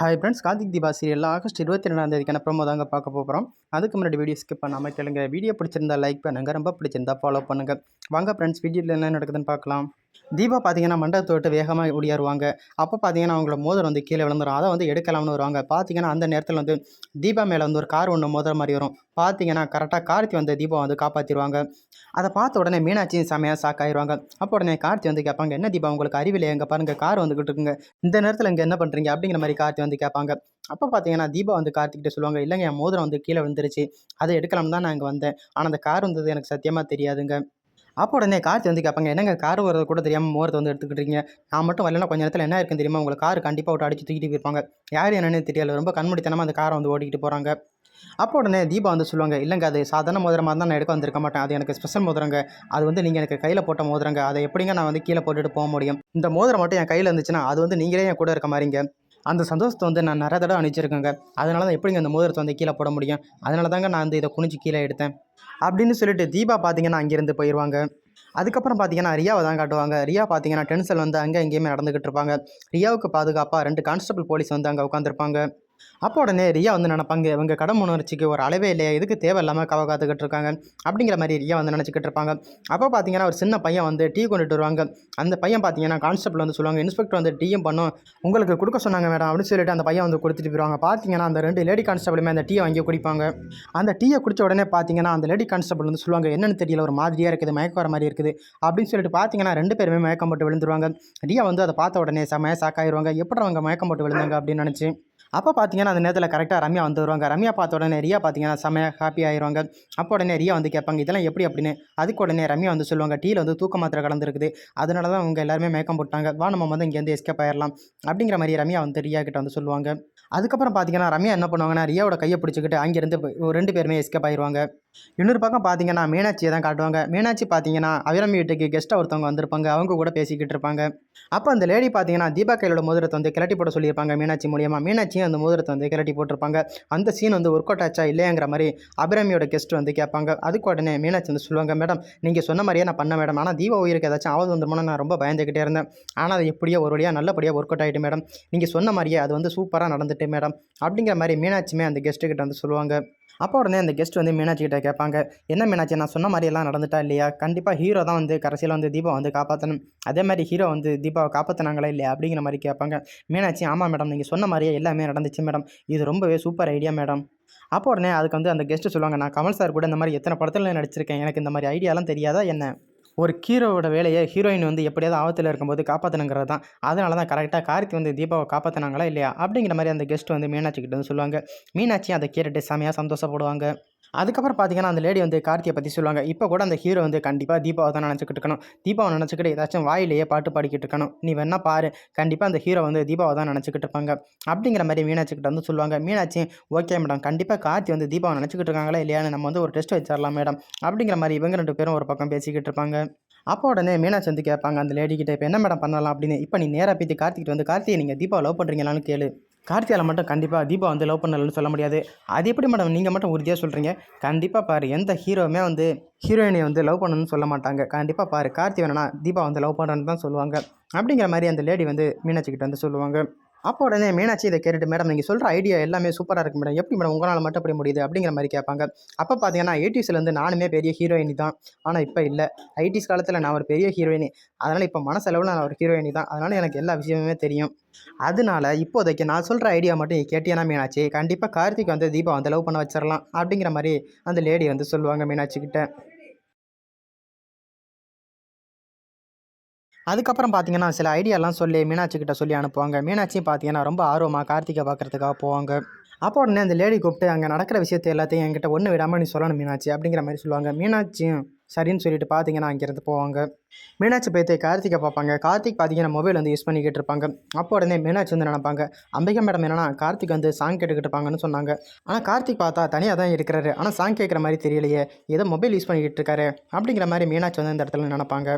Hi friends Karthik Deepa serial August இருபத்தி ரெண்டாம் தேதிக்கான promo தாங்க பார்க்க போகிறோம் அதுக்கு முன்னாடி வீடியோ ஸ்கிப் பண்ணாமல் கேளுங்க. வீடியோ பிடிச்சிருந்தா லைக் பண்ணுங்கள் ரொம்ப பிடிச்சிருந்தா ஃபாலோ பண்ணுங்கள் வாங்க ஃப்ரெண்ட்ஸ் வீடியோவில் என்ன நடக்குதுன்னு பார்க்கலாம். தீபா பார்த்தீங்கன்னா மண்டபத்தை விட்டு வேகமாக ஒடியாருவாங்க அப்போ பார்த்தீங்கன்னா அவங்களோட மோதிரம் வந்து கீழே விழுந்துரும். அதை வந்து எடுக்கலாம்னு வருவாங்க. பார்த்தீங்கன்னா அந்த நேரத்தில் வந்து தீபா மேலே வந்து ஒரு கார் ஒன்று மோதிர மாதிரி வரும். பார்த்தீங்கன்னா கரெக்டாக கார்த்தி வந்து தீபா வந்து காப்பாற்றிடுவாங்க அதை பார்த்த உடனே மீனாட்சி செமையாக ஷாக் ஆயிடுவாங்க அப்போ உடனே கார்த்தி வந்து கேட்பாங்க என்ன தீபா உங்களுக்கு அறிவில்லை? எங்கே பாருங்கள் கார் வந்துக்கிட்டு இருக்குங்க. இந்த நேரத்தில் இங்கே என்ன பண்ணுறீங்க அப்படிங்கிற மாதிரி கார்த்தி வந்து கேட்பாங்க. அப்போ பார்த்தீங்கன்னா தீபா வந்து கார்த்திக்கிட்ட சொல்லுவாங்க இல்லைங்க என் மோதிரம் வந்து கீழே விழுந்துருச்சு. அதை எடுக்கலாம் தான் நான் இங்கே வந்தேன். ஆனால் அந்த கார் வந்தது எனக்கு சத்தியமாக தெரியாதுங்க. அப்போ உடனே கார்த்தி வந்து கேட்பாங்க என்னங்க கார் வரது கூட தெரியாமல் மோரத்தை வந்து எடுத்துக்கிட்டீங்க நான் மட்டும் வரலன்னா கொஞ்சம் நேரத்தில் என்ன இருக்குன்னு தெரியுமா? உங்களுக்கு கார் கண்டிப்பாக விட்டு அடிச்சு தூக்கிட்டு போயிருப்பாங்க. யார் என்னன்னு தெரியல. ரொம்ப கண்மூடித்தனமாக அந்த காரை வந்து ஓட்டிக்கிட்டு போகிறாங்க அப்போ உடனே தீபா வந்து சொல்லுவாங்க இல்லைங்க அது சாதாரண மோதிரமாக தான் நான் எடுக்க வந்திருக்க மாட்டேன். அது எனக்கு ஸ்பெஷல் மோதிரங்க. அது வந்து நீங்கள் எனக்கு கையில் போட்ட மோதிரங்க. அதை எப்படிங்க நான் வந்து கீழே போட்டுட்டு போக முடியும்? இந்த மோதிரம் மட்டும் என் கையில் இருந்துச்சுன்னா அது வந்து நீங்களே என் கூட இருக்க மாதிரிங்க அந்த சந்தோஷத்தை வந்து நான் நிறைய தடவை அனுப்பிச்சிருக்கேங்க. அதனால தான் எப்படிங்க அந்த மோதிரத்தை வந்து கீழே போட முடியும்? அதனால தாங்க நான் வந்து இதை குனிஞ்சு கீழே எடுத்தேன். அப்படின்னு சொல்லிட்டு தீபா பார்த்தீங்கன்னா அங்கேருந்து போயிடுவாங்க அதுக்கப்புறம் பார்த்தீங்கன்னா ரியாவை தான் காட்டுவாங்க. ரியா பார்த்தீங்கன்னா டென்ஷன் வந்து அங்கே எங்கேயுமே நடந்துக்கிட்டு இருப்பாங்க. ரியாவுக்கு பாதுகாப்பாக ரெண்டு கான்ஸ்டபிள் போலீஸ் வந்து அங்கே உட்காந்துருப்பாங்க அப்போ உடனே ரியா வந்து நினைப்பாங்க இவங்க கடன் உணர்ச்சிக்கு ஒரு அளவே இல்லையா? இதுக்கு தேவையில்லாமல் கவ காத்துக்கிட்டு இருக்காங்க? அப்படிங்கிற மாதிரி ரியா வந்து நினச்சிக்கிட்டு இருப்பாங்க. அப்போ பார்த்தீங்கன்னா ஒரு சின்ன பையன் வந்து டீ கொண்டுட்டு வருவாங்க. அந்த பையன் பார்த்தீங்கன்னா கான்ஸ்டபிள் வந்து சொல்லுவாங்க இன்ஸ்பெக்டர் வந்து டீயும் பண்ணும். உங்களுக்கு கொடுக்க சொன்னாங்க மேடம் அப்படின்னு சொல்லிட்டு அந்த பையன் வந்து கொடுத்துட்டு போயிடுவாங்க பார்த்தீங்கன்னா அந்த ரெண்டு லேடி கான்ஸ்டபிளுமே அந்த டீயை வாங்கி குடிப்பாங்க. அந்த டீயை குடிச்ச உடனே பார்த்தீங்கன்னா அந்த லேடி கான்ஸ்டபிள் வந்து சொல்லுவாங்க என்னென்னு தெரியல ஒரு மாதிரியாக இருக்குது மயக்க வர மாதிரி இருக்குது அப்படின்னு சொல்லிட்டு பார்த்தீங்கன்னா ரெண்டு பேருமே மயக்கம் போட்டு விழுந்துருவாங்க. ரியா வந்து அதை பார்த்த உடனே செமையாக சாக்காயிருவாங்க எப்படி அவங்க மயக்கம் போட்டு விழுந்தாங்க? அப்படின்னு நினச்சி. அப்போ பார்த்தீங்கன்னா அந்த நேரத்தில் கரெக்டாக ரம்யா வந்து வருவாங்க. ரம்யா பார்த்த உடனே ரியா பார்த்தீங்கன்னா செமையாக ஹாப்பி ஆயிடுவாங்க அப்போ உடனே ரியா வந்து கேட்பாங்க இதெல்லாம் எப்படி அப்படின்னு? அதுக்கு உடனே ரம்யா வந்து சொல்லுவாங்க டீயில் வந்து தூக்க மாத்திரை கலந்துருக்குது. அதனால தான் அவங்க எல்லாருமே மேக்கம் போட்டாங்க. வா நம்ம வந்து இங்கேருந்து எஸ்கேப் ஆயிடலாம் அப்படிங்கிற மாதிரி ரம்யா வந்து ரியா கிட்ட வந்து சொல்லுவாங்க. அதுக்கப்புறம் பார்த்தீங்கன்னா ரம்யா என்ன பண்ணுவாங்கன்னா ரியாவோட கையை பிடிச்சிக்கிட்டு அங்கேருந்து ஒரு ரெண்டு பேருமே எஸ்கேப் ஆயிடுவாங்க இன்னொரு பக்கம் பார்த்தீங்கன்னா மீனாட்சியை தான் காட்டுவாங்க. மீனாட்சி பார்த்தீங்கன்னா அபிராமி வீட்டுக்கு கெஸ்ட்டாக ஒருத்தவங்க வந்திருப்பாங்க. அவங்க கூட பேசிக்கிட்டு இருப்பாங்க. அப்போ அந்த லேடி பார்த்தீங்கன்னா தீபா கையிலோட மோதிரத்தை வந்து கிளட்டி போட சொல்லியிருப்பாங்க மீனாட்சி மூலியமாக மீனாட்சியும் அந்த மோதிரத்தை வந்து கிளட்டி போட்டிருப்பாங்க. அந்த சீன் வந்து ஒர்க் அவுட் ஆச்சா இல்லையாங்கிற மாதிரி அபிராமியோட கெஸ்ட் வந்து கேட்பாங்க. அதுக்கு உடனே மீனாட்சி வந்து சொல்லுவாங்க மேடம் நீங்கள் சொன்ன மாதிரியே நான் பண்ண மேடம். ஆனால் தீபா உயிருக்கு ஏதாச்சும் ஆவது வந்துருமோன்னு நான் ரொம்ப பயந்துக்கிட்டே இருந்தேன். ஆனால் அது எப்படியோ ஒரு வழியாக நல்லபடியாக ஒர்க் அவுட் ஆகிட்டு மேடம். நீங்கள் சொன்ன மாதிரியே அது வந்து சூப்பராக நடந்துட்டு மேடம். அப்படிங்கிற மாதிரி மீனாட்சியுமே அந்த கெஸ்ட்டுக்கிட்ட வந்து சொல்லுவாங்க. அப்போ உடனே அந்த கெஸ்ட் வந்து மீனாட்சி கிட்ட கேட்பாங்க என்ன மீனாட்சி நான் சொன்ன மாதிரி எல்லாம் நடந்துட்டா இல்லையா? கண்டிப்பாக ஹீரோ தான் வந்து கடைசியில் வந்து தீபா வந்து காப்பாற்றணும் அதே மாதிரி ஹீரோ வந்து தீபாவை காப்பாற்றினாங்களா இல்லையா? அப்படிங்கிற மாதிரி கேட்பாங்க. மீனாட்சி ஆமாம் மேடம் நீங்கள் சொன்ன மாதிரியே எல்லாமே நடந்துச்சு மேடம் இது ரொம்பவே சூப்பர் ஐடியா மேடம் அப்போ உடனே அதுக்கு வந்து அந்த கெஸ்ட்டு சொல்லுவாங்க நான் கமல் சார் கூட இந்த மாதிரி எத்தனை படத்தில் நடிச்சிருக்கேன். எனக்கு இந்த மாதிரி ஐடியாலாம் தெரியாதா என்ன? ஒரு ஹீரோவோட வேலையை ஹீரோயின் வந்து எப்படியாவது ஆபத்தில் இருக்கும்போது காப்பாற்றணுங்கிறது தான். அதனால தான் கரெக்டாக கார்த்தி வந்து தீபாவை காப்பாற்றினாங்களா இல்லையா? அப்படிங்கிற மாதிரி அந்த கெஸ்ட் வந்து மீனாட்சிக்கிட்ட வந்து சொல்லுவாங்க. மீனாட்சி அதை கேட்டுட்டு செமையாக சந்தோஷப்படுவாங்க. அதுக்கப்புறம் பார்த்தீங்கன்னா அந்த லேடி வந்து கார்த்தியை பற்றி சொல்லுவாங்க. இப்போ கூட அந்த ஹீரோ வந்து கண்டிப்பாக தீபாவை தான் நினச்சிக்கிட்டு இருக்கணும். தீபாவை நினச்சிக்கிட்டு ஏதாச்சும் வாயிலேயே பாட்டு பாடிக்கிட்டு இருக்கணும். நீ வேணா பாரு. கண்டிப்பாக அந்த ஹீரோ வந்து தீபாவை தான் நினச்சிக்கிட்டு இருப்பாங்க. அப்படிங்கிற மாதிரி மீனாட்சிக்கிட்ட வந்து சொல்லுவாங்க. Meenakshi okay madam. கண்டிப்பாக கார்த்தி வந்து தீபாவை நினச்சிக்கிட்டு இருக்காங்களா இல்லையான்னு நம்ம வந்து ஒரு டெஸ்ட் வச்சிடலாம் மேடம். அப்படிங்கிற மாதிரி இவங்க ரெண்டு பேரும் ஒரு பக்கம் பேசிக்கிட்டு இருப்பாங்க. அப்போ உடனே மீனாட்சி வந்து கேட்பாங்க அந்த லேடி கிட்ட இப்போ என்ன மேடம் பண்ணலாம்? அப்படின்னு. இப்போ நீ நேராக போய் கார்த்திகிட்ட வந்து கார்த்திகை நீங்கள் தீபாவை லவ் பண்ணுறீங்களான்னு கேளு. கார்த்தியால் மட்டும் கண்டிப்பாக தீபா வந்து லவ் பண்ணலன்னு சொல்ல முடியாது. அது எப்படி மேடம் நீங்கள் மட்டும் உறுதியாக சொல்கிறீங்க கண்டிப்பாக பாரு எந்த ஹீரோவுமே வந்து ஹீரோயினை வந்து லவ் பண்ணணும்னு சொல்ல மாட்டாங்க. கண்டிப்பாக பாரு கார்த்தி வேணா தீபா வந்து லவ் பண்ணுறேன்னு தான் சொல்லுவாங்க. அப்படிங்கிற மாதிரி அந்த லேடி வந்து மீனாட்சிக்கிட்ட வந்து சொல்லுவாங்க. அப்போ உடனே மீனாட்சி இதை கேட்டுட்டு மேடம் நீங்கள் சொல்கிற ஐடியா எல்லாமே சூப்பராக இருக்குது மேடம். எப்படி மேடம் உங்களால் மட்டும் அப்படி முடியுது? அப்படிங்கிற மாதிரி கேட்பாங்க. அப்போ பார்த்தீங்கன்னா எயிட்டிஸ்லேருந்து நானுமே பெரிய ஹீரோயினி தான். ஆனால் இப்போ இல்லை. ஐடிஸ் காலத்தில் நான் ஒரு பெரிய ஹீரோயினி அதனால் இப்போ மனசளவில் நான் ஒரு ஹீரோயினி தான். அதனால் எனக்கு எல்லா விஷயமுமே தெரியும். அதனால இப்போதைக்கு நான் சொல்கிற ஐடியா மட்டும் நீ கேட்டியானா மீனாட்சி கண்டிப்பாக கார்த்திக் வந்து தீபா வந்து லவ் பண்ண வச்சிடலாம் அப்படிங்கிற மாதிரி அந்த லேடி வந்து சொல்லுவாங்க மீனாட்சிக்கிட்ட அதுக்கப்புறம் பார்த்தீங்கன்னா சில ஐடியாலாம் சொல்லி மீனாட்சி கிட்ட சொல்லி அனுப்புவாங்க. மீனாட்சியும் பார்த்தீங்கன்னா ரொம்ப ஆர்வமாக கார்த்திகை பார்க்குறதுக்காக போவாங்க. அப்போ உடனே அந்த லேடி கூப்பிட்டு அங்கே நடக்கிற விஷயத்தை எல்லாத்தையும் என்கிட்ட ஒன்று விடாமல் நீ சொல்லணும் மீனாட்சி அப்படிங்கிற மாதிரி சொல்லுவாங்க. மீனாட்சியும் சரின்னு சொல்லிட்டு பார்த்தீங்கன்னா அங்கேருந்து போவாங்க. மீனாட்சி பேத்தை கார்த்திகை பார்ப்பாங்க. கார்த்திக் பார்த்தீங்கன்னா மொபைல் வந்து யூஸ் பண்ணிக்கிட்டு இருப்பாங்க. அப்போ உடனே மீனாட்சி வந்து நினைப்பாங்க? அம்பிகா மேடம் என்னன்னா கார்த்திக் வந்து சாங் கேட்டுக்கிட்டு இருப்பாங்கன்னு சொன்னாங்க. ஆனால் கார்த்திக் பார்த்தா தனியாக தான் இருக்கிறாரு. ஆனால் சாங் கேட்குற மாதிரி தெரியலையே. ஏதோ மொபைல் யூஸ் பண்ணிக்கிட்டு இருக்காரு. அப்படிங்கிற மாதிரி மீனாட்சி வந்து இந்த இடத்துல நினைப்பாங்க.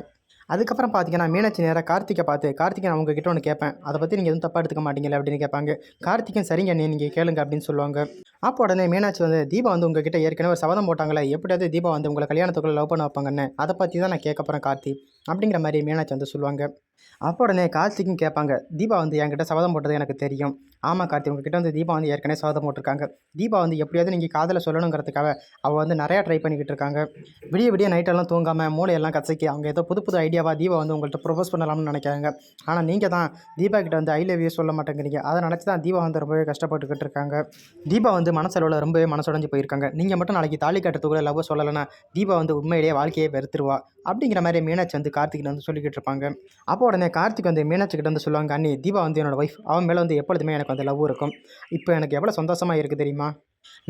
அதுக்கப்புறம் பார்த்தீங்கன்னா மீனாட்சி நேராக கார்த்திகை பார்த்து கார்த்திகை நான் உங்ககிட்ட ஒன்று கேட்பேன் அதை பற்றி நீங்கள் எதுவும் தப்பாக எடுத்துக்க மாட்டீங்களே அப்படின்னு கேட்பாங்க. கார்த்திகன் சரிங்க நீங்கள் கேளுங்க அப்படின்னு சொல்லுவாங்க. அப்போ உடனே மீனாட்சி வந்து தீபா வந்து உங்ககிட்ட ஏற்கனவே ஒரு சபதம் போட்டாங்களே எப்படியாவது தீபா வந்து உங்களை கல்யாணத்துக்குள்ளே லவ் பண்ண வைப்பாங்கன்னு அதை பற்றி தான் நான் கேட்க போகிறேன் கார்த்தி அப்படிங்கிற மாதிரி மீனாட்சி வந்து சொல்லுவாங்க. அப்போ உடனே கார்த்திக்கும் கேட்பாங்க தீபா வந்து என்கிட்ட சபதம் போட்டது எனக்கு தெரியும். ஆமாம் கார்த்தி உங்ககிட்ட வந்து தீபா வந்து ஏற்கனவே சபதம் போட்டிருக்காங்க. தீபா வந்து எப்படியாவது நீங்கள் காதலை சொல்லணுங்கிறதுக்காக அவள் வந்து நிறையா ட்ரை பண்ணிக்கிட்டு இருக்காங்க. விடிய விடிய நைட்டெல்லாம் தூங்காமல் மூளையெல்லாம் கசக்கி அவங்க ஏதோ புது புது ஐடியாவாக தீபா வந்து உங்கள்கிட்ட ப்ரொபோஸ் பண்ணலாம்னு நினைக்கிறாங்க. ஆனால் நீங்கள் தான் தீபா கிட்ட வந்து ஐ லவ் யூ சொல்ல மாட்டேங்கிறீங்க. அதை நினச்சி தான் தீபா வந்து ரொம்பவே கஷ்டப்பட்டுக்கிட்டு இருக்காங்க. தீபா வந்து மனசளவில் ரொம்பவே மனசுடைஞ்சு போயிருக்காங்க. நீங்கள் மட்டும் நாளைக்கு தாலி கட்டுறதுக்குள்ள லவ் சொல்லலைன்னா தீபா வந்து உண்மையிலேயே வாழ்க்கையை வெறுத்துருவா. அப்படிங்கிற மாதிரி மீனாட்சி வந்து கார்த்திகிட்ட வந்து சொல்லிக்கிட்டு இருப்பாங்க. அப்போ உடனே கார்த்திக் வந்து மீனாட்சி கிட்ட வந்து சொல்லுவாங்க அண்ணி தீபா வந்து என்னோட ஒய்ஃப் அவன் மேலே வந்து எப்பொழுதுமே எனக்கு வந்து லவ் இருக்கும். இப்போ எனக்கு எவ்வளோ சந்தோஷமாக இருக்குது தெரியுமா?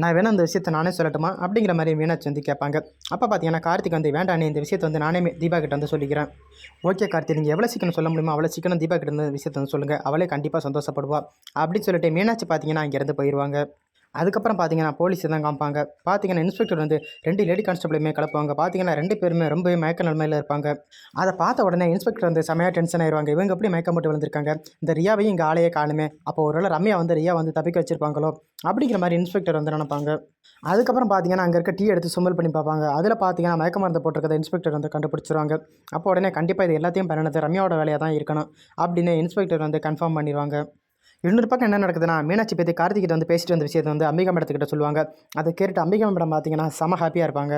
நான் வேணால் அந்த விஷயத்தை நானே சொல்லட்டுமா? அப்படிங்கிற மாதிரி மீனாட்சி வந்து கேட்பாங்க. அப்போ பார்த்தீங்கன்னா கார்த்திக் வந்து வேண்டாம் நீ இந்த விஷயத்தை வந்து நானே தீபா கிட்ட வந்து சொல்லிக்கிறேன். ஓகே கார்த்திக் நீங்கள் எவ்வளோ சீக்கிரம் சொல்ல முடியுமோ அவ்வளோ சீக்கிரம் தீபா கிட்ட இந்த விஷயத்தை வந்து சொல்லுங்கள் அவளே கண்டிப்பாக சந்தோஷப்படுவா. அப்படின்னு சொல்லிட்டு மீனாட்சி பார்த்தீங்கன்னா இங்கேருந்து போயிடுவாங்க அதுக்கப்புறம் பார்த்தீங்கன்னா போலீஸ் தான் காமிப்பாங்க. பார்த்தீங்கன்னா இன்ஸ்பெக்டர் வந்து ரெண்டு லேடி கான்ஸ்டபிளுமே கலப்புவாங்க. பார்த்தீங்கன்னா ரெண்டு பேருமே ரொம்பவே மயக்க நிலமையில் இருப்பாங்க. அதை பார்த்த உடனே இன்ஸ்பெக்டர் வந்து செமையாக டென்ஷன் ஆயிடுவாங்க இவங்க எப்படி மயக்கம் போட்டு விழுந்திருக்காங்க? இந்த ரியாவையும் இங்கே ஆளையே காணுமே. அப்போ ஒருவேளை ரம்யா வந்து ரியா வந்து தப்பிக்க வச்சிருப்பாங்களோ? அப்படிங்கிற மாதிரி இன்ஸ்பெக்டர் வந்து நினைப்பாங்க. அதுக்கப்புறம் பார்த்தீங்கன்னா அங்கே இருக்க டீ எடுத்து சுமல் பண்ணி பார்ப்பாங்க. அதில் பார்த்தீங்கன்னா மயக்க மருந்து போட்டிருக்கதை இன்ஸ்பெக்டர் வந்து கண்டுபிடிச்சிருவாங்க. அப்போ உடனே கண்டிப்பாக இது எல்லாத்தையும் பண்ணினது ரம்யாவோட வேலையாக தான் இருக்கணும். அப்படின்னு இன்ஸ்பெக்டர் வந்து கன்ஃபார்ம் பண்ணிடுவாங்க இன்னொரு பக்கம் என்ன நடக்குதுன்னா மீனாட்சி பேத்தி கார்த்திகிட்ட வந்து பேசிட்டு வந்த விஷயத்தை வந்து அம்பிகா மேடத்துக்கிட்ட சொல்லுவாங்க. அதை கேட்டு அம்பிகா மேடம் பார்த்தீங்கன்னா செம ஹாப்பியாக இருப்பாங்க.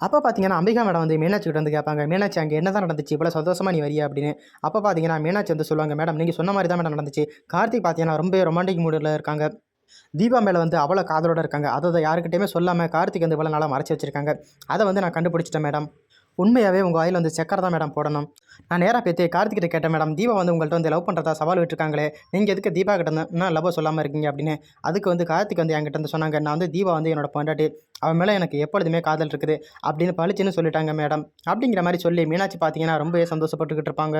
அப்போ பார்த்தீங்கன்னா அம்பிகா மேடம் வந்து மீனாட்சி கிட்ட வந்து கேட்பாங்க மீனாட்சி அங்கே என்ன தான் நடந்துச்சு? இவ்வளோ சந்தோஷமா நீ வரியா? அப்படின்னு. அப்போ பார்த்தீங்கன்னா மீனாட்சி வந்து சொல்லுவாங்க மேடம் நீங்கள் சொன்ன மாதிரி தான் மேடம் நடந்துச்சு. கார்த்திக் பார்த்தீங்கன்னா ரொம்ப ரொமான்டிக் மூடில் இருக்காங்க. தீபா மேலே வந்து அவ்வளோ காதலோடு இருக்காங்க. அதை யாருக்கிட்டையுமே சொல்லாமல் கார்த்திக் வந்து இவ்வளோ நாளாக மறைச்சி வச்சிருக்காங்க. அதை வந்து நான் கண்டுபிடிச்சிட்டேன் மேடம். உண்மையாகவே உங்கள் வாயில் வந்து சக்கரை தான் மேடம் போடணும். நான் நேராக பேத்தி கார்த்திகிட்ட கேட்டேன் மேடம் தீபா வந்து உங்கள்கிட்ட வந்து லவ் பண்ணுறதா சவால் விட்டுருக்காங்களே நீங்கள் எதுக்கு தீபா கிட்ட என்ன லவ் சொல்லாமல் இருக்கீங்க? அப்படின்னு. அதுக்கு வந்து கார்த்திக் வந்து என்கிட்ட வந்து சொன்னாங்க நான் வந்து தீபா வந்து என்னோட பொண்டாட்டி அவன் மேலே எனக்கு எப்பொழுதுமே காதல் இருக்குது அப்படின்னு பளிச்சுன்னு சொல்லிட்டாங்க மேடம். அப்படிங்கிற மாதிரி சொல்லி மீனாட்சி பார்த்தீங்கன்னா ரொம்பவே சந்தோஷப்பட்டுக்கிட்டு இருப்பாங்க.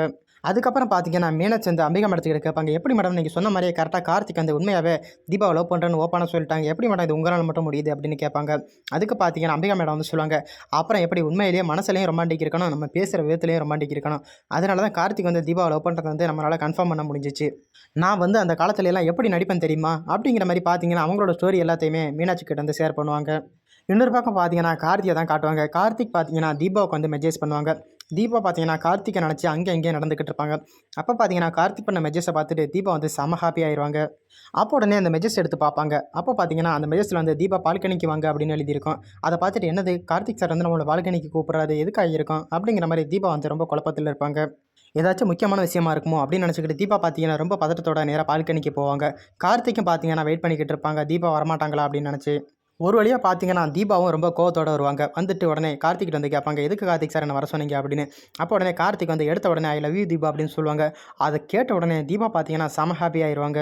அதுக்கப்புறம் பார்த்தீங்கன்னா மீனாட்சி வந்து அம்பிகா மேடத்துக்கிட்ட கேட்பாங்க எப்படி மேடம் நீங்கள் சொன்ன மாதிரியே கரெக்டாக கார்த்திக் வந்து உண்மையாகவே தீபாவை லவ் பண்ணுறேன்னு ஓப்பனாக சொல்லிட்டாங்க எப்படி மேடம் இது உங்களால் மட்டும் முடியுது? அப்படின்னு கேட்பாங்க. அதுக்கு பார்த்தீங்கன்னா அம்பிகா மேடம் வந்து சொல்லுவாங்க அப்புறம் எப்படி உண்மையிலேயே மனசுலையும் ரொமாண்டிக் இருக்கணும் நம்ம பேசுகிற விதத்துலையும் ரொமாண்டிக் இருக்கணும் அதனால தான் கார்த்திக் வந்து தீபாவை லவ் பண்ணுறது வந்து நம்மளால் கன்ஃபார்ம் பண்ண முடிஞ்சிச்சு. நான் வந்து அந்த காலத்துல எல்லாம் எப்படி நடிப்பேன் தெரியுமா? அப்படிங்கிற மாதிரி பார்த்தீங்கன்னா அவங்களோட ஸ்டோரி எல்லாத்தையுமே மீனாட்சி கிட்ட வந்து ஷேர் பண்ணுவாங்க. இன்னொரு பக்கம் பார்த்தீங்கன்னா கார்த்தியை தான் காட்டுவாங்க. கார்த்திக் பார்த்தீங்கன்னா தீபாவுக்கு வந்து மெசேஜ் பண்ணுவாங்க. தீபா பார்த்தீங்கன்னா கார்த்திகை நினச்சி அங்கே அங்கேயே நடந்துக்கிட்டு இருப்பாங்க. அப்போ பார்த்தீங்கன்னா கார்த்திக் பண்ண மெஜஸை பார்த்துட்டு தீபா வந்து செம ஹாப்பி ஆயிடுவாங்க அப்போ உடனே அந்த மெஜஸ் எடுத்து பார்ப்பாங்க. அப்போ பார்த்தீங்கன்னா அந்த மெஜஸில் வந்து தீபா பால்கனிக்கு வாங்க அப்படின்னு எழுதியிருக்கோம். அதை பார்த்துட்டு என்னது கார்த்திக் சார் வந்து நம்மளோட பால்கனிக்கு கூப்பிட்றாரு எதுக்காக இருக்கும் அப்படிங்கிற மாதிரி தீபா வந்து ரொம்ப குழப்பத்தில் இருப்பாங்க. ஏதாச்சும் முக்கியமான விஷயமா இருக்குமோ அப்படின்னு நினச்சிக்கிட்டு தீபா பார்த்தீங்கன்னா ரொம்ப பதட்டத்தோட நேராக பால்கனிக்கு போவாங்க. கார்த்திக்கும் பார்த்தீங்கன்னா வெயிட் பண்ணிக்கிட்டு இருப்பாங்க. தீபா வரமாட்டாங்களா அப்படின்னு நினச்சி. ஒரு வழியாக பார்த்தீங்கன்னா தீபாவும் ரொம்ப கோவத்தோடு வருவாங்க. வந்துட்டு உடனே கார்த்திக்கிட்ட வந்து கேட்பாங்க எதுக்கு கார்த்திக் சார் என்ன வர சொன்னீங்க? அப்படின்னு. அப்போ உடனே கார்த்திக் வந்து எடுத்த உடனே ஐ லவ் யூ தீபா அப்படின்னு சொல்லுவாங்க. அதை கேட்ட உடனே தீபா பார்த்தீங்கன்னா செம ஹாப்பி ஆயிடுவாங்க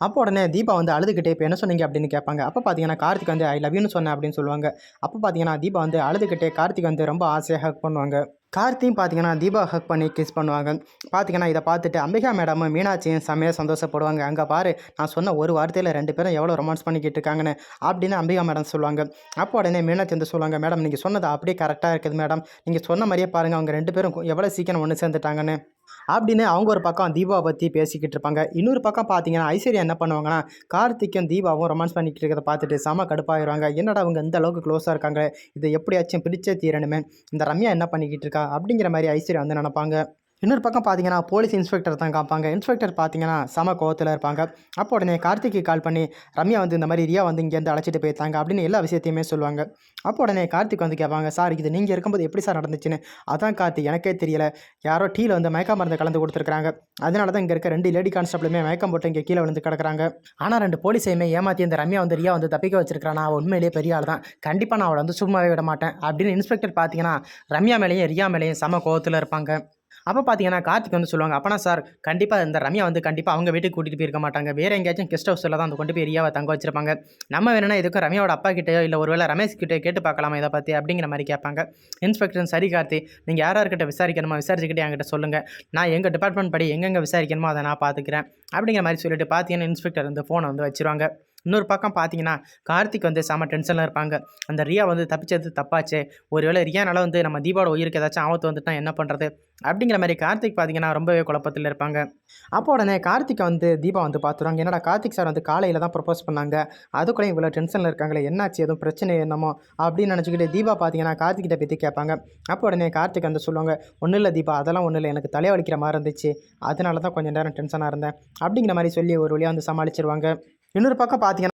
அப்போ உடனே தீபா வந்து அழுதுகிட்டே இப்போ என்ன சொன்னீங்க? அப்படின்னு கேட்பாங்க அப்போ பார்த்தீங்கன்னா கார்த்திக் வந்து ஐ லவ் யூன்னு சொன்னேன் அப்படின்னு சொல்லுவாங்க. அப்போ பார்த்தீங்கன்னா தீபா வந்து அழுதுகிட்டே கார்த்திக் வந்து ரொம்ப ஆசையாக பண்ணுவாங்க. கார்த்தியும் பார்த்தீங்கன்னா தீபா ஹக் பண்ணி கிஸ் பண்ணுவாங்க. பார்த்தீங்கன்னா இதை பார்த்துட்டு அம்பிகா மேடமும் மீனாட்சியும் செம்மையாக சந்தோஷப்படுவாங்க. அங்கே பாரு நான் சொன்ன ஒரு வார்த்தையில் ரெண்டு பேரும் எவ்வளோ ரொமான்ஸ் பண்ணிக்கிட்டு இருக்காங்கன்னு அப்படின்னு அம்பிகா மேடம் சொல்லுவாங்க. அப்போ உடனே மீனாட்சி வந்து சொல்லுவாங்க மேடம் நீங்கள் சொன்னது அப்படியே கரெக்டாக இருக்குது மேடம். நீங்கள் சொன்ன மாதிரியே பாருங்கள் அவங்க ரெண்டு பேரும் எவ்வளோ சீக்கிரம் ஒன்று சேர்ந்துட்டாங்கன்னு. அப்படின்னு அவங்க ஒரு பக்கம் தீபாவை பற்றி பேசிக்கிட்டு இருப்பாங்க. இன்னொரு பக்கம் பார்த்தீங்கன்னா ஐஸ்வர்யா என்ன பண்ணுவாங்கன்னா கார்த்திக்கும் தீபாவும் ரொமான்ஸ் பண்ணிக்கிட்டு இருக்கிறத பார்த்துட்டு செம கடுப்பாகிடுவாங்க என்னடா அவங்க இந்த அளவுக்கு க்ளோஸாக இருக்காங்க இதை எப்படியாச்சும் பிரிச்சே தீரணுமே? இந்த ரம்யா என்ன பண்ணிக்கிட்டு இருக்கா? அப்படிங்கிற மாதிரி ஐஸ்வர்யா வந்து நினைப்பாங்க. இன்னொரு பக்கம் பார்த்தீங்கன்னா போலீஸ் இன்ஸ்பெக்டர் தான் காப்பாங்க. இன்ஸ்பெக்டர் பார்த்தீங்கன்னா சம கோவத்தில் இருப்பாங்க. அப்போ உடனே கார்த்திக்கு கால் பண்ணி ரம்யா வந்து இந்த மாதிரி ரியா வந்து இங்கேருந்து அழைச்சிட்டு போயிருந்தாங்க அப்படின்னு எல்லா விஷயத்தையுமே சொல்லுவாங்க. அப்போ உடனே கார்த்திக் வந்து கேட்பாங்க சார் இது நீங்கள் இருக்கும்போது எப்படி சார் நடந்துச்சுன்னு? அதான் கார்த்திக் எனக்கே தெரியல. யாரோ டீயில் வந்து மயக்க மருந்து கலந்து கொடுத்துருக்காங்க அதனால தான் இங்கே இருக்க ரெண்டு லேடி கான்ஸ்டபிளுமே மயக்கம் போட்டு இங்கே கீழே விழுந்து கிடக்குறாங்க. ஆனால் ரெண்டு போலீஸையுமே ஏமாற்றி இந்த ரம்யா வந்து ரியா வந்து தப்பிக்க வச்சிருக்கானா அவள் உண்மையிலேயே பெரிய ஆள் தான். கண்டிப்பாக நான் அவளை வந்து சும்மாவே விட மாட்டேன். அப்படின்னு இன்ஸ்பெக்டர் பார்த்தீங்கன்னா ரம்யா மேலேயும் ரியா மேலேயும் சம கோவத்தில் இருப்பாங்க. அப்போ பார்த்தீங்கன்னா கார்த்திக் வந்து சொல்லுவாங்க அப்போனா சார் கண்டிப்பாக இந்த ரம்யா வந்து கண்டிப்பாக அவங்க வீட்டுக்கு கூட்டிகிட்டு போயிருக்க மாட்டாங்க. வேறு எங்கேயாச்சும் கெஸ்ட் ஹவுஸில் தான் அந்த கொண்டு போய் ரியாவை தங்க வச்சிருப்பாங்க. நம்ம வேணும்னா இதுக்கும் ரம்யாவோட அப்பா கிட்டேயோ இல்லை ஒருவேளை ரமேஷ் கிட்டே கேட்டு பார்க்கலாமா இதை பற்றி அப்படிங்கிற மாதிரி கேட்பாங்க. இன்ஸ்பெக்டர் சரி கார்த்தி நீங்கள் யார் யார்கிட்ட விசாரிக்கணுமோ விசாரிச்சுக்கிட்டே என்கிட்ட சொல்லுங்கள் நான் எங்கள் டிபார்ட்மெண்ட் படி எங்கெங்கே விசாரிக்கணுமோ அதை நான் பார்த்துக்கிறேன் அப்படிங்கிற மாதிரி சொல்லிட்டு பார்த்தீங்கன்னா இன்ஸ்பெக்டர் வந்து ஃபோனை வந்து வச்சிருவாங்க. இன்னொரு பக்கம் பார்த்தீங்கன்னா கார்த்திக் வந்து செம டென்ஷனில் இருப்பாங்க. அந்த ரியா வந்து தப்பிச்சது தப்பாச்சு. ஒருவேளை ரியானால வந்து நம்ம தீபாவோட உயிருக்கு ஏதாச்சும் ஆபத்து வந்துட்டா என்ன பண்ணுறது அப்படிங்கிற மாதிரி கார்த்திக் பார்த்தீங்கன்னா ரொம்பவே குழப்பத்தில் இருப்பாங்க. அப்போ உடனே கார்த்திகை வந்து தீபா வந்து பார்த்துருவாங்க என்னடா கார்த்திக் சார் வந்து காலையில் தான் ப்ரப்போஸ் பண்ணாங்க. அதுக்குள்ளே இவ்வளோ டென்ஷனில் இருக்காங்களே என்னாச்சு? எதுவும் பிரச்சனை என்னமோ? அப்படின்னு நினச்சிக்கிட்டு தீபா பார்த்தீங்கன்னா கார்த்திகிட்ட பற்றி கேட்பாங்க. அப்போ உடனே கார்த்திக் வந்து சொல்லுவாங்க ஒன்றும் இல்லை தீபா அதெல்லாம் ஒன்றும் இல்லை. எனக்கு தலைவலிக்கிற மாதிரி இருந்துச்சு. அதனால தான் கொஞ்சம் நேரம் டென்ஷனாக இருந்தேன். அப்படிங்கிற மாதிரி சொல்லி ஒரு வழியாக வந்து சமாளிச்சிருவாங்க. இன்னொரு பக்கம் பார்த்தீங்கன்னா